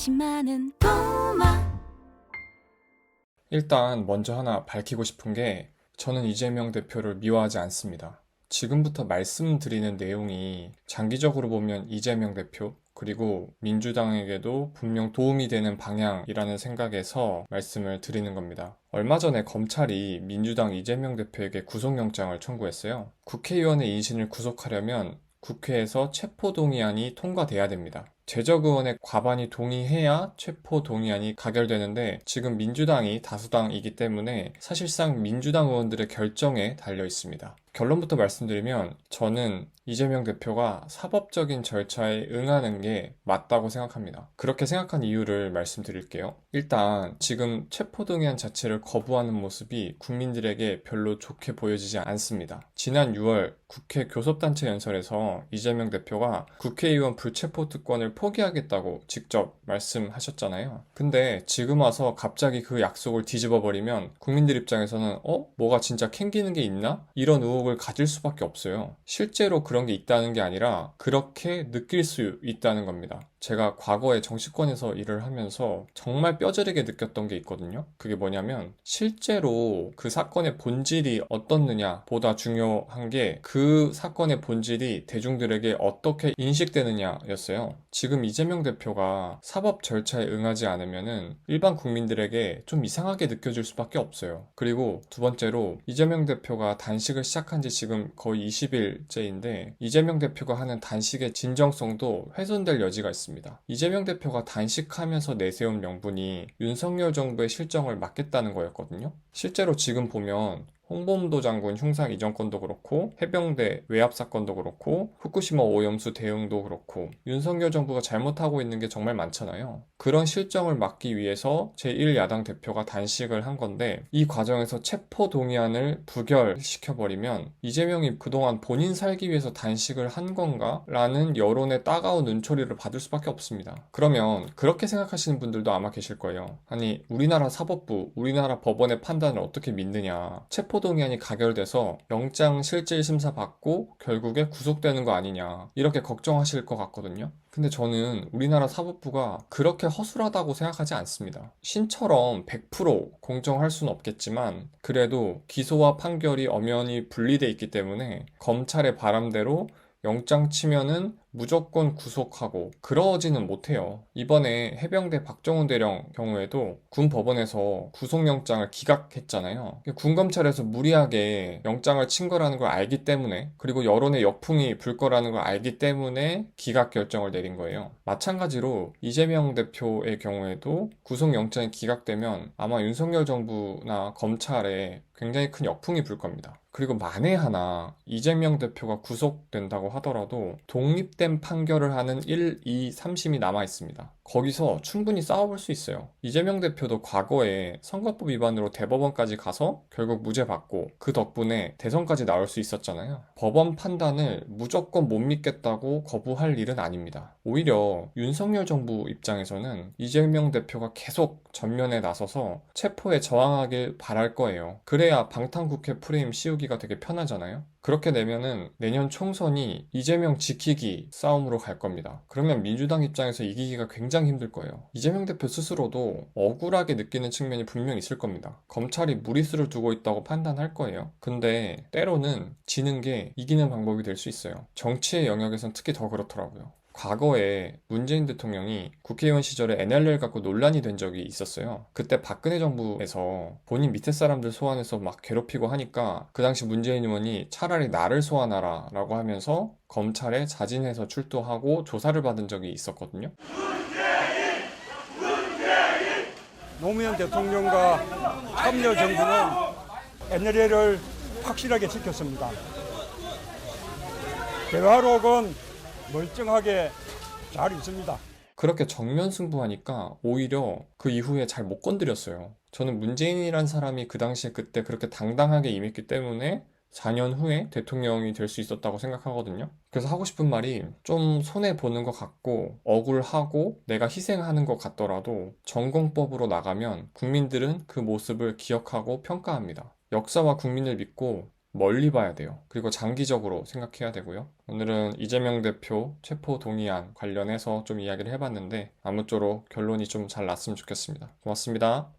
관심 많은 꼬마 일단 먼저 하나 밝히고 싶은 게 저는 이재명 대표를 미워하지 않습니다. 지금부터 말씀드리는 내용이 장기적으로 보면 이재명 대표 그리고 민주당에게도 분명 도움이 되는 방향이라는 생각에서 말씀을 드리는 겁니다. 얼마 전에 검찰이 민주당 이재명 대표에게 구속영장을 청구했어요. 국회의원의 인신을 구속하려면 국회에서 체포동의안이 통과돼야 됩니다. 재적 의원의 과반이 동의해야 체포 동의안이 가결되는데 지금 민주당이 다수당이기 때문에 사실상 민주당 의원들의 결정에 달려 있습니다. 결론부터 말씀드리면 저는 이재명 대표가 사법적인 절차에 응하는 게 맞다고 생각합니다. 그렇게 생각한 이유를 말씀드릴게요. 일단 지금 체포동의안 자체를 거부하는 모습이 국민들에게 별로 좋게 보여지지 않습니다. 지난 6월 국회 교섭단체 연설에서 이재명 대표가 국회의원 불체포 특권을 포기하겠다고 직접 말씀하셨잖아요. 근데 지금 와서 갑자기 그 약속을 뒤집어 버리면 국민들 입장에서는 어? 뭐가 진짜 캥기는 게 있나? 이런 의혹을 가질 수밖에 없어요. 실제로 그런 게 있다는 게 아니라 그렇게 느낄 수 있다는 겁니다. 제가 과거에 정치권에서 일을 하면서 정말 뼈저리게 느꼈던 게 있거든요. 그게 뭐냐면 실제로 그 사건의 본질이 어떻느냐 보다 중요한 게 그 사건의 본질이 대중들에게 어떻게 인식되느냐였어요. 지금 이재명 대표가 사법 절차에 응하지 않으면은 일반 국민들에게 좀 이상하게 느껴질 수밖에 없어요. 그리고 두 번째로 이재명 대표가 단식을 시작한 지 지금 거의 20일째인데 이재명 대표가 하는 단식의 진정성도 훼손될 여지가 있습니다. 이재명 대표가 단식하면서 내세운 명분이 윤석열 정부의 실정을 막겠다는 거였거든요. 실제로 지금 보면 홍범도 장군 흉상 이전 건도 그렇고 해병대 외압 사건도 그렇고 후쿠시마 오염수 대응도 그렇고 윤석열 정부가 잘못하고 있는 게 정말 많잖아요. 그런 실정을 막기 위해서 제1야당 대표가 단식을 한 건데 이 과정에서 체포 동의안을 부결시켜 버리면 이재명이 그동안 본인 살기 위해서 단식을 한 건가? 라는 여론의 따가운 눈초리를 받을 수밖에 없습니다. 그러면 그렇게 생각하시는 분들도 아마 계실 거예요. 아니 우리나라 사법부, 우리나라 법원의 판단을 어떻게 믿느냐? 체포 체포동의안이 가결돼서 영장 실질 심사 받고 결국에 구속되는 거 아니냐 이렇게 걱정하실 것 같거든요. 근데 저는 우리나라 사법부가 그렇게 허술하다고 생각하지 않습니다. 신처럼 100% 공정할 수는 없겠지만 그래도 기소와 판결이 엄연히 분리돼 있기 때문에 검찰의 바람대로 영장 치면은 무조건 구속하고 그러지는 못해요. 이번에 해병대 박정훈 대령 경우에도 군 법원에서 구속영장을 기각했잖아요. 군 검찰에서 무리하게 영장을 친 거라는 걸 알기 때문에 그리고 여론의 역풍이 불 거라는 걸 알기 때문에 기각 결정을 내린 거예요. 마찬가지로 이재명 대표의 경우에도 구속영장이 기각되면 아마 윤석열 정부나 검찰에 굉장히 큰 역풍이 불 겁니다. 그리고 만에 하나 이재명 대표가 구속된다고 하더라도 독립된 판결을 하는 1, 2, 3심이 남아 있습니다. 거기서 충분히 싸워볼 수 있어요. 이재명 대표도 과거에 선거법 위반으로 대법원까지 가서 결국 무죄 받고 그 덕분에 대선까지 나올 수 있었잖아요. 법원 판단을 무조건 못 믿겠다고 거부할 일은 아닙니다. 오히려 윤석열 정부 입장에서는 이재명 대표가 계속 전면에 나서서 체포에 저항하길 바랄 거예요. 그래야 방탄국회 프레임 씌우기가 되게 편하잖아요. 그렇게 되면은 내년 총선이 이재명 지키기 싸움으로 갈 겁니다. 그러면 민주당 입장에서 이기기가 굉장히 힘들 거예요. 이재명 대표 스스로도 억울하게 느끼는 측면이 분명 있을 겁니다. 검찰이 무리수를 두고 있다고 판단할 거예요. 근데 때로는 지는 게 이기는 방법이 될 수 있어요. 정치의 영역에선 특히 더 그렇더라고요. 과거에 문재인 대통령이 국회의원 시절에 NLL 갖고 논란이 된 적이 있었어요. 그때 박근혜 정부에서 본인 밑에 사람들 소환해서 막 괴롭히고 하니까 그 당시 문재인 의원이 차라리 나를 소환하라 라고 하면서 검찰에 자진해서 출두하고 조사를 받은 적이 있었거든요. 노무현 대통령과 참여 정부는 NLL을 확실하게 지켰습니다. 대화록은 멀쩡하게 잘 있습니다. 그렇게 정면 승부하니까 오히려 그 이후에 잘 못 건드렸어요. 저는 문재인이란 사람이 그 당시에 그때 그렇게 당당하게 임했기 때문에 4년 후에 대통령이 될 수 있었다고 생각하거든요. 그래서 하고 싶은 말이 좀 손해 보는 것 같고 억울하고 내가 희생하는 것 같더라도 전공법으로 나가면 국민들은 그 모습을 기억하고 평가합니다. 역사와 국민을 믿고 멀리 봐야 돼요. 그리고 장기적으로 생각해야 되고요. 오늘은 이재명 대표 체포 동의안 관련해서 좀 이야기를 해봤는데 아무쪼록 결론이 좀 잘 났으면 좋겠습니다. 고맙습니다.